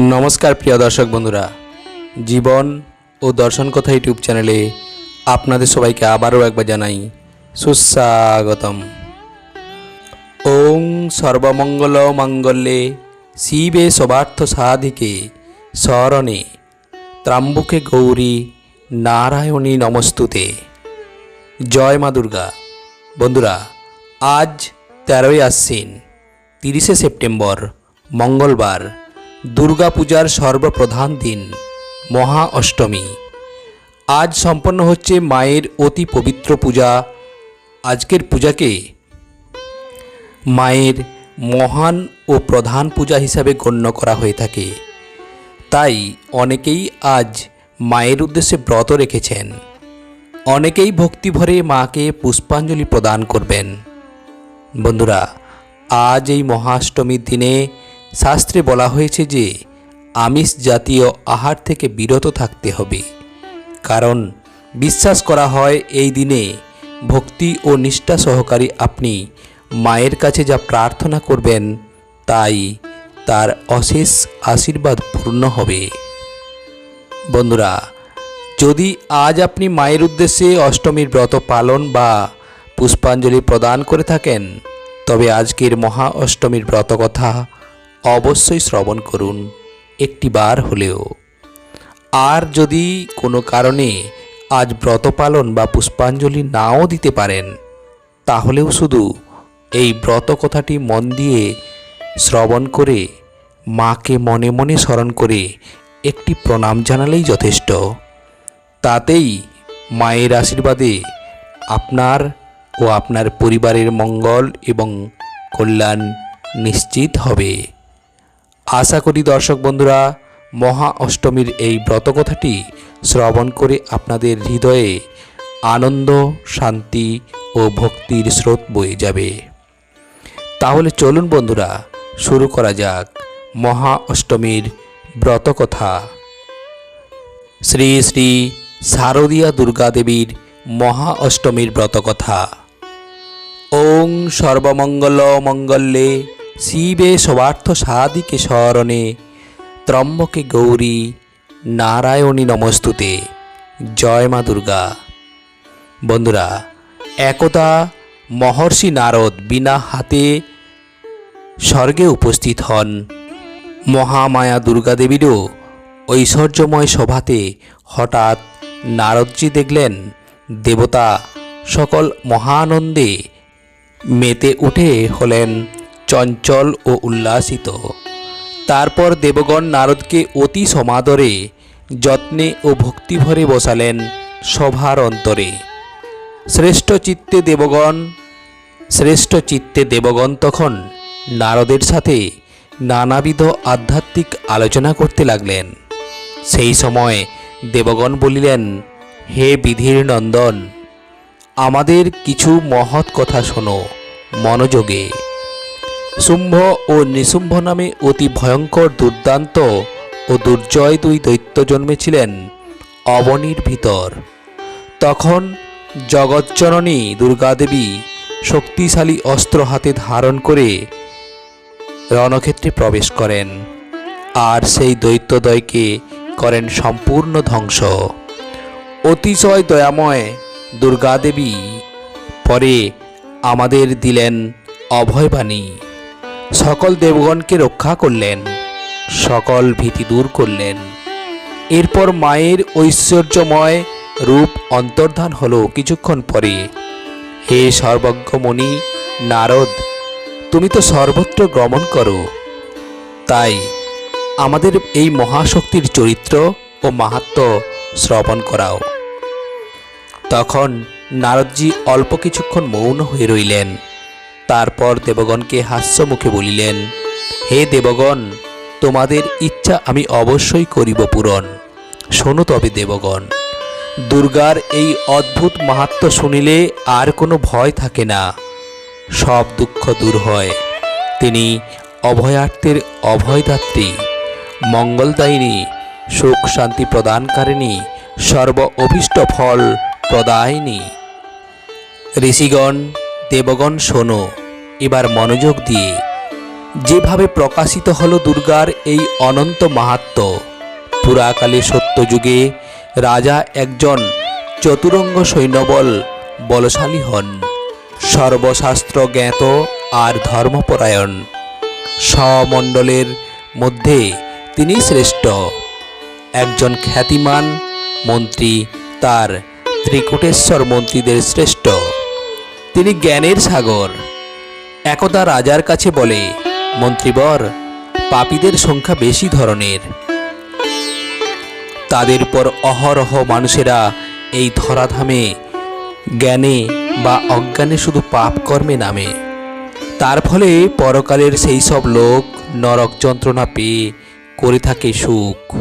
নমস্কার প্রিয় দর্শক বন্ধুরা। জীবন ও দর্শন কথা ইউটিউব চ্যানেলে আপনাদের সবাইকে আবারও একবার জানাই সুস্বাগতম। ওং সর্বমঙ্গল মঙ্গলে শিবে সবার্থ সাধিকে স্মরণে ত্রাম্বুকে গৌরী নারায়ণী নমস্তুতে। জয় মা দুর্গা। বন্ধুরা, আজ তেরোই আশ্বিন, তিরিশে সেপ্টেম্বর, মঙ্গলবার। দুর্গাপূজার সর্বপ্রধান দিন, মহা অষ্টমী। আজ সম্পন্ন হচ্ছে মায়ের অতি পবিত্র পূজা। আজকের পূজাকে মায়ের মহান ও প্রধান পূজা হিসাবে গণ্য করা হয়ে থাকে। তাই অনেকেই আজ মায়ের উদ্দেশ্যে ব্রত রেখেছেন। অনেকেই ভক্তিভরে মাকে পুষ্পাঞ্জলি প্রদান করবেন। বন্ধুরা, আজ এই মহাষ্টমীর দিনে শাস্ত্রে বলা হয়েছে যে, আমিষ জাতীয় আহার থেকে বিরত থাকতে হবে। কারণ, বিশ্বাস করা হয় এই দিনে ভক্তি ও নিষ্ঠা সহকারী আপনি মায়ের কাছে যা প্রার্থনা করবেন, তাই তার অশেষ আশীর্বাদ পূর্ণ হবে। বন্ধুরা, যদি আজ আপনি মায়ের উদ্দেশ্যে অষ্টমীর ব্রত পালন বা পুষ্পাঞ্জলি প্রদান করে থাকেন, তবে আজকের মহা অষ্টমীর ব্রত কথা অবশ্যই শ্রবণ করুন একটি বার হলেও। আর যদি কোনো কারণে আজ ব্রত পালন বা পুষ্পাঞ্জলি নাও দিতে পারেন, তাহলেও শুধু এই ব্রত কথাটি মন দিয়ে শ্রবণ করে মাকে মনে মনে স্মরণ করে একটি প্রণাম জানালেই যথেষ্ট। তাতেই মায়ের আশীর্বাদে আপনার ও আপনার পরিবারের মঙ্গল এবং কল্যাণ নিশ্চিত হবে। আশা করি দর্শক বন্ধুরা, মহা অষ্টমীর এই ব্রতকথাটি শ্রবণ করে আপনাদের হৃদয়ে আনন্দ, শান্তি ও ভক্তির স্রোত বয়ে যাবে। তাহলে চলুন বন্ধুরা, শুরু করা যাক মহা অষ্টমীর ব্রতকথা। শ্রী শ্রী শারদীয়া দুর্গাদেবীর মহা অষ্টমীর ব্রতকথা। ওং সর্বমঙ্গল মঙ্গলে শিবে সবার্থ সাধিকে স্মরণে, ত্রম্বকে গৌরী নারায়ণী নমস্তুতে। জয় মা দুর্গা। বন্ধুরা, একদা মহর্ষি নারদ বিনা হাতে স্বর্গে উপস্থিত হন। মহামায়া দুর্গাদেবীরও ঐশ্বর্যময় সভাতে হঠাৎ নারদজি দেখলেন, দেবতা সকল মহানন্দে মেতে উঠে হলেন। চঞ্চল ও উল্লাসিত। তারপর দেবগণ নারদকে অতি সমাদরে, যত্নে ও ভক্তিভরে বসালেন সভার অন্তরে। শ্রেষ্ঠ চিত্তে দেবগণ, শ্রেষ্ঠ চিত্তে দেবগণ তখন নারদের সাথে নানাবিধ আধ্যাত্মিক আলোচনা করতে লাগলেন। সেই সময় দেবগণ বলিলেন, হে বিধির নন্দন, আমাদের কিছু মহৎ কথা শোনো মনোযোগে। শুম্ভ ও নিশুম্ভ নামে অতি ভয়ঙ্কর দুর্দান্ত ও দুর্জয় দুই দৈত্য জন্মেছিলেন অবনীর ভিতর। তখন জগজ্জননী দুর্গাদেবী শক্তিশালী অস্ত্র হাতে ধারণ করে রণক্ষেত্রে প্রবেশ করেন আর সেই দৈত্যদয়কে করেন সম্পূর্ণ ধ্বংস। অতিশয় দয়াময় দুর্গাদেবী পরে আমাদের দিলেন অভয়বাণী। সকল দেবগণকে রক্ষা করলেন, সকল ভীতি দূর করলেন। এরপর মায়ের ঐশ্বর্যময় রূপ অন্তর্ধান হলো কিছুক্ষণ পরে। হে সর্বজ্ঞমণি নারদ, তুমি তো সর্বত্র গমন করো। তাই আমাদের এই মহাশক্তির চরিত্র ও মাহাত্ম শ্রবণ করাও। তখন নারদজি অল্প কিছুক্ষণ মৌন হয়ে রইলেন। তারপর দেবগণকে হাস্যমুখে বলিলেন, হে দেবগণ, তোমাদের ইচ্ছা আমি অবশ্যই করিব পূরণ। শোনো তবে দেবগণ, দুর্গার এই অদ্ভুত মাহাত্ম শুনিলে আর কোনো ভয় থাকে না। সব দুঃখ দূর হয়। তিনি অভয়ার্থের অভয়দাত্রী, মঙ্গলদায়িনী, সুখ শান্তি প্রদানকারিণী, সর্ব অভীষ্ট ফল প্রদায়িনী। ঋষিগণ দেবগণ, শোনো। এবার মনোযোগ দিয়ে। যেভাবে প্রকাশিত হলো দুর্গার এই অনন্ত মাহাত্ম, পুরাকালে সত্যযুগে রাজা একজন চতুরঙ্গ সৈন্যবল বলশালী হন। সর্বশাস্ত্র জ্ঞাত আর ধর্মপরায়ণ। স্বমণ্ডলের মধ্যে তিনি শ্রেষ্ঠ। একজন খ্যাতিমান মন্ত্রী তার ত্রিকুটেশ্বর মন্ত্রীদের শ্রেষ্ঠ। তিনি জ্ঞানের সাগর। একদা রাজার কাছে বলে, মন্ত্রীবর, পাপীদের সংখ্যা বেশি ধরনের। তাদের পর অহরহ মানুষেরা এই ধরাধামে জ্ঞানে বা অজ্ঞানে শুধু পাপ কর্মে নামে। তার ফলে পরকালের সেই সব লোক নরক যন্ত্রণা পেয়ে করে থাকে সুখ।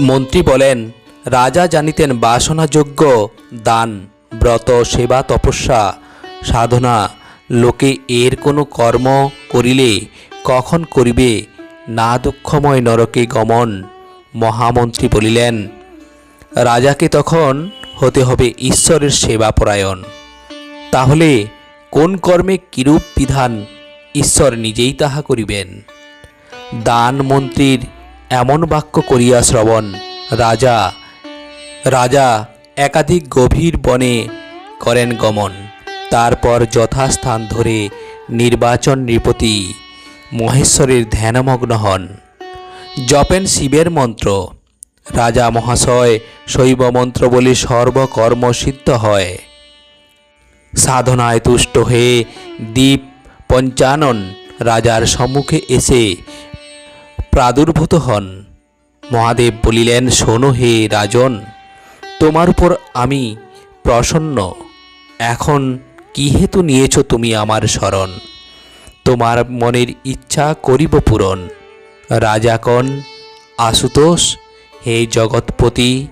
মন্ত্রী বলেন, রাজা জানিতেন বাসনাযোগ্য দান। ব্রত, সেবা, তপস্যা, সাধনা, লোকে এর কোনো কর্ম করিলে কখন করিবে, না দুঃখময় নরকে গমন, মহামন্ত্রী বলিলেন, রাজাকে তখন হতে হবে ঈশ্বরের সেবাপরায়ণ তাহলে কোন কর্মে কিরূপ বিধান ঈশ্বর নিজেই তাহা করিবেন? দান মন্ত্রীর এমন বাক্য করিয়া শ্রবণ, রাজা রাজা একাধিক গভীর বনে করেন গমন। তারপর যথাস্থান ধরে নির্বাচন নৃপতি মহেশ্বরের ধ্যানমগ্ন হন। জপেন শিবের মন্ত্র, রাজা মহাশয়, শৈব মন্ত্র বলে সর্বকর্ম সিদ্ধ হয়। সাধনায় তুষ্ট হয়ে দীপ পঞ্চানন রাজার সম্মুখে এসে প্রাদুর্ভূত হন। মহাদেব বলিলেন, শোনো হে রাজন তোমার উপর আমি প্রসন্ন। এখন কি হেতু নিয়েছ তুমি আমার শরণ তোমার মনের ইচ্ছা করিব পূরণ। রাজাকণ আশুতোষ, হে জগৎপতি,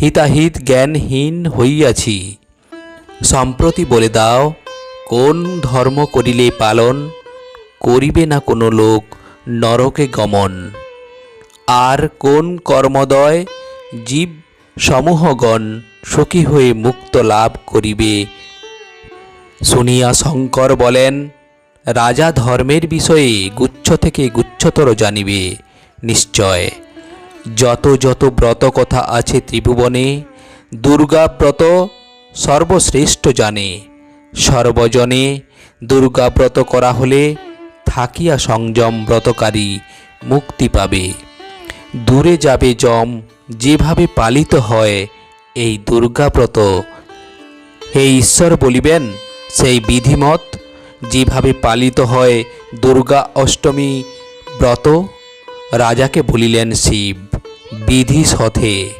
হিতাহিত জ্ঞানহীন হইয়াছি। সম্প্রতি বলে দাও, কোন ধর্ম করিলে পালন, করিবে না কোনো লোক নরকে গমন? আর কোন কর্মদয় জীব সমূহগণ সুখী হয়ে মুক্ত লাভ করিবে। শুনিয়া শঙ্কর বলেন, রাজা ধর্মের বিষয়ে গুচ্ছ থেকে গুচ্ছতর জানিবে, নিশ্চয়। যত যত ব্রত কথা আছে ত্রিভুবনে, দুর্গা ব্রত সর্বশ্রেষ্ঠ জানে। সর্বজনে দুর্গা ব্রত করা হলে থাকিয়া সংযম ব্রতকারী মুক্তি পাবে। দূরে যাবে যম যেভাবে পালিত হয় এই দুর্গাব্রত। হে ঈশ্বর বলিবেন, সেই বিধিমত যেভাবে পালিত হয় দুর্গা অষ্টমী ব্রত, রাজাকে বলিলেন শিব, বিধি সথে।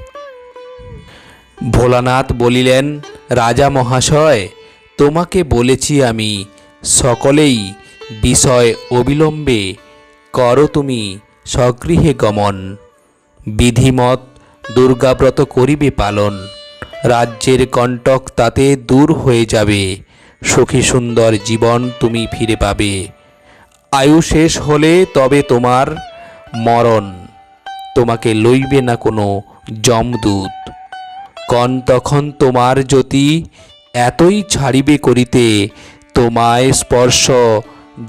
ভোলানাথ বলিলেন, রাজা মহাশয়, তোমাকে বলেছি আমি, সকলেই বিষয় অবিলম্বে করো তুমি স্বগৃহে গমন। বিধিমত দুর্গাব্রত করিবে পালন। রাজ্যের কণ্টক তাতে দূর হয়ে যাবে। সুখী সুন্দর জীবন তুমি ফিরে পাবে। আয়ু শেষ হলে তবে তোমার মরণ। তোমাকে লইবে না কোনো যমদূত। কন তখন তোমার জ্যোতি এতই ছাড়িবে করিতে, তোমায় স্পর্শ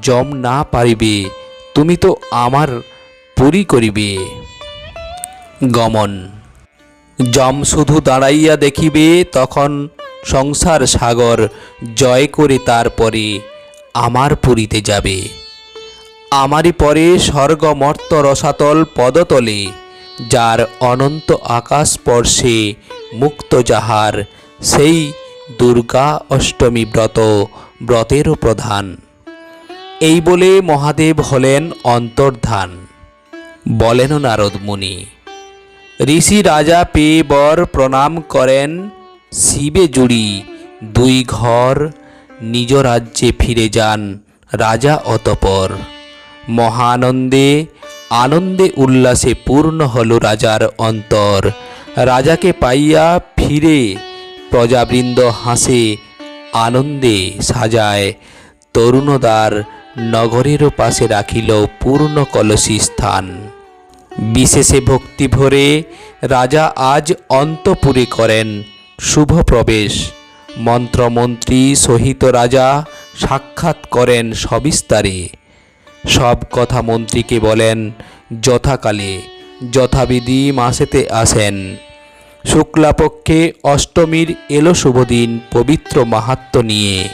জম না পারিবে, তুমি তো আমার পুরী করিবে। গমন। যম শুধু দাঁড়াইয়া দেখিবে, তখন সংসার সাগর জয় করে তারপরে আমার পুরীতে যাবে। আমারই পরে স্বর্গমর্ত রসাতল পদতলে, যার অনন্ত আকাশ স্পর্শে মুক্ত যাহার, সেই দুর্গা অষ্টমী ব্রত, ব্রতেরও প্রধান। এই বলে মহাদেব হলেন অন্তর্ধান। বলেন নারদ মুনি ঋষি রাজা পেয়ে বর প্রণাম করেন শিবে জুড়ি। দুই ঘর নিজ রাজ্যে ফিরে যান রাজা অতপর। মহানন্দে আনন্দে উল্লাসে পূর্ণ হল রাজার অন্তর। রাজাকে পাইয়া ফিরে প্রজাবৃন্দ হাসে, আনন্দে সাজায়। তরুণদার নগরেরও পাশে রাখিল পূর্ণ কলসী স্থান। বিশেষে ভক্তি ভরে রাজা আজ অন্তপুরে করেন শুভ প্রবেশ। মন্ত্রমন্ত্রী সহিত রাজা সাক্ষাৎ করেন সবিস্তারে। সব কথা মন্ত্রীকে বলেন, যথাকালে, যথাবিধি মাসেতে আসেন। শুক্লাপক্ষে অষ্টমীর এলো শুভদিন পবিত্র মাহাত্ম নিয়ে।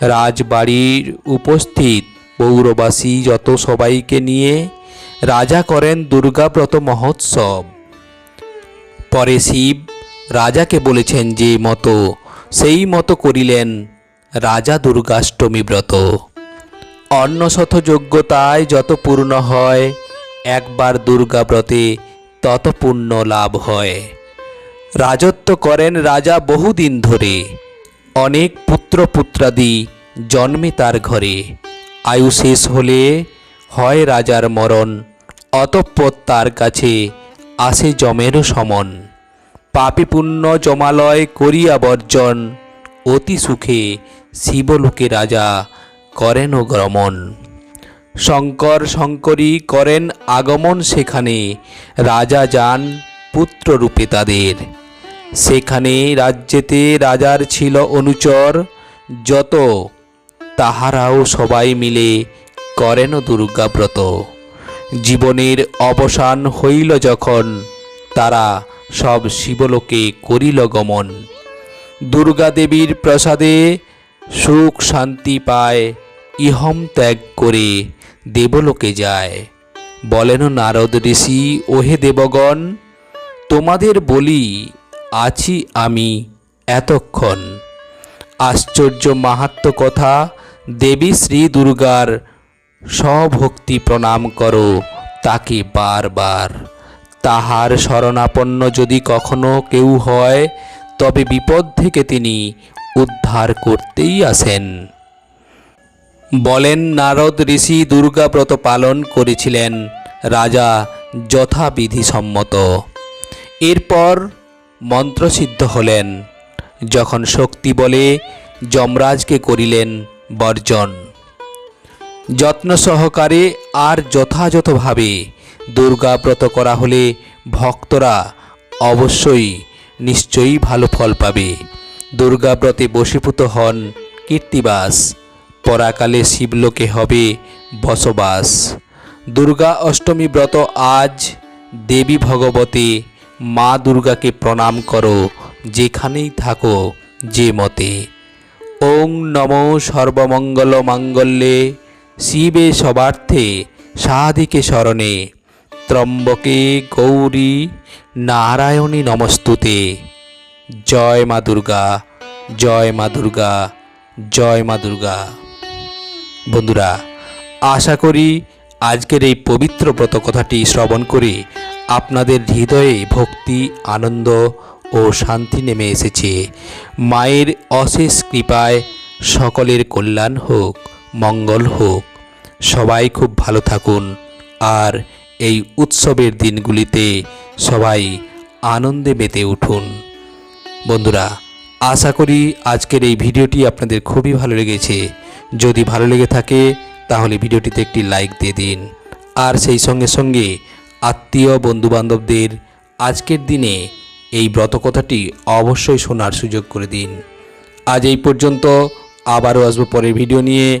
রাজবাড়ির উপস্থিত পৌরবাসী যত সবাইকে নিয়ে রাজা করেন দুর্গাব্রত মহোৎসব। পরে শিব রাজাকে বলেছেন যে মতো, সেই মতো করিলেন রাজা দুর্গাষ্টমী ব্রত। অন্নশত যোগ্যতায় যত পূর্ণ হয়, একবার দুর্গাব্রতে তত পুণ্য লাভ হয়। রাজত্ব করেন রাজা বহুদিন ধরে। অনেক পুত্র পুত্রাদি জন্মে তার ঘরে। আয়ু শেষ হলে হয় রাজার মরণ অতঃপর তার কাছে আসে জমেরও সমন। পাপি পুণ্য জমালয় করিয়া বর্জন, অতি সুখে শিবলোকে রাজা করেন ও গ্রমণ শঙ্কর শঙ্করী করেন আগমন সেখানে, রাজা যান পুত্ররূপে তাদের। সেখানে রাজ্যেতে রাজার ছিল অনুচর, যত তাহারাও সবাই মিলে করেন দুর্গাব্রত। জীবনের অবসান হইল যখন তারা সব শিবলোকে করিল গমন। দুর্গা দেবীর প্রসাদে সুখ শান্তি পায়, ইহম ত্যাগ করে দেবলোকে যায়। বলেন নারদ ঋষি, ওহে দেবগণ, তোমাদের বলি আছি আমি এতক্ষণ। আশ্চর্য মাহাত্ম কথা, দেবী শ্রী দুর্গার স্বভক্তি প্রণাম করো তাকে বারবার। তাহার শরণাপন্ন যদি কখনো কেউ হয়, তবে বিপদ থেকে তিনি উদ্ধার করতেই আসেন। বলেন, নারদ ঋষি দুর্গাব্রত পালন করেছিলেন, রাজা যথাবিধি সম্মত। এরপর মন্ত্রসিদ্ধ হলেন, যখন শক্তি বলে যমরাজকে করিলেন বর্জন। যত্ন সহকারে আর যথাযথভাবে দুর্গাব্রত করা হলে ভক্তরা অবশ্যই নিশ্চয়ই ভালো ফল পাবে। দুর্গাব্রতে বশীভূত হন কীর্তিবাস, পরাকালে শিবলোকে হবে বসবাস। দুর্গা অষ্টমী ব্রত আজ দেবী ভগবতী মা দুর্গাকে প্রণাম করো যেখানেই থাকো যে মতে। ওং নম সর্বমঙ্গল মাঙ্গল্যে শিবে সবার্থে সাধিকে স্মরণে ত্রম্বকে গৌরী নারায়ণী নমস্তুতে। জয় মা দুর্গা, জয় মা দুর্গা, জয় মা দুর্গা। বন্ধুরা, আশা করি আজকের এই পবিত্র ব্রত কথাটি শ্রবণ করে আপনাদের হৃদয়ে ভক্তি, আনন্দ ও শান্তি নেমে এসেছে। মায়ের অশেষ কৃপায় সকলের কল্যাণ হোক, মঙ্গল হোক। সবাই খুব ভালো থাকুন। আর এই উৎসবের দিনগুলিতে সবাই আনন্দে মেতে উঠুন। বন্ধুরা, আশা করি আজকের এই ভিডিওটি আপনাদের খুবই ভালো লেগেছে। যদি ভালো লেগে থাকে, তাহলে ভিডিওটিতে একটি লাইক দিয়ে দিন। আর সেই সঙ্গে সঙ্গে আত্মীয় বন্ধুবান্ধবদের আজকের দিনে এই ব্রতকথাটি অবশ্যই শোনার সুযোগ করে দিন। আজ এই পর্যন্ত আবারও আসব পরের ভিডিও নিয়ে।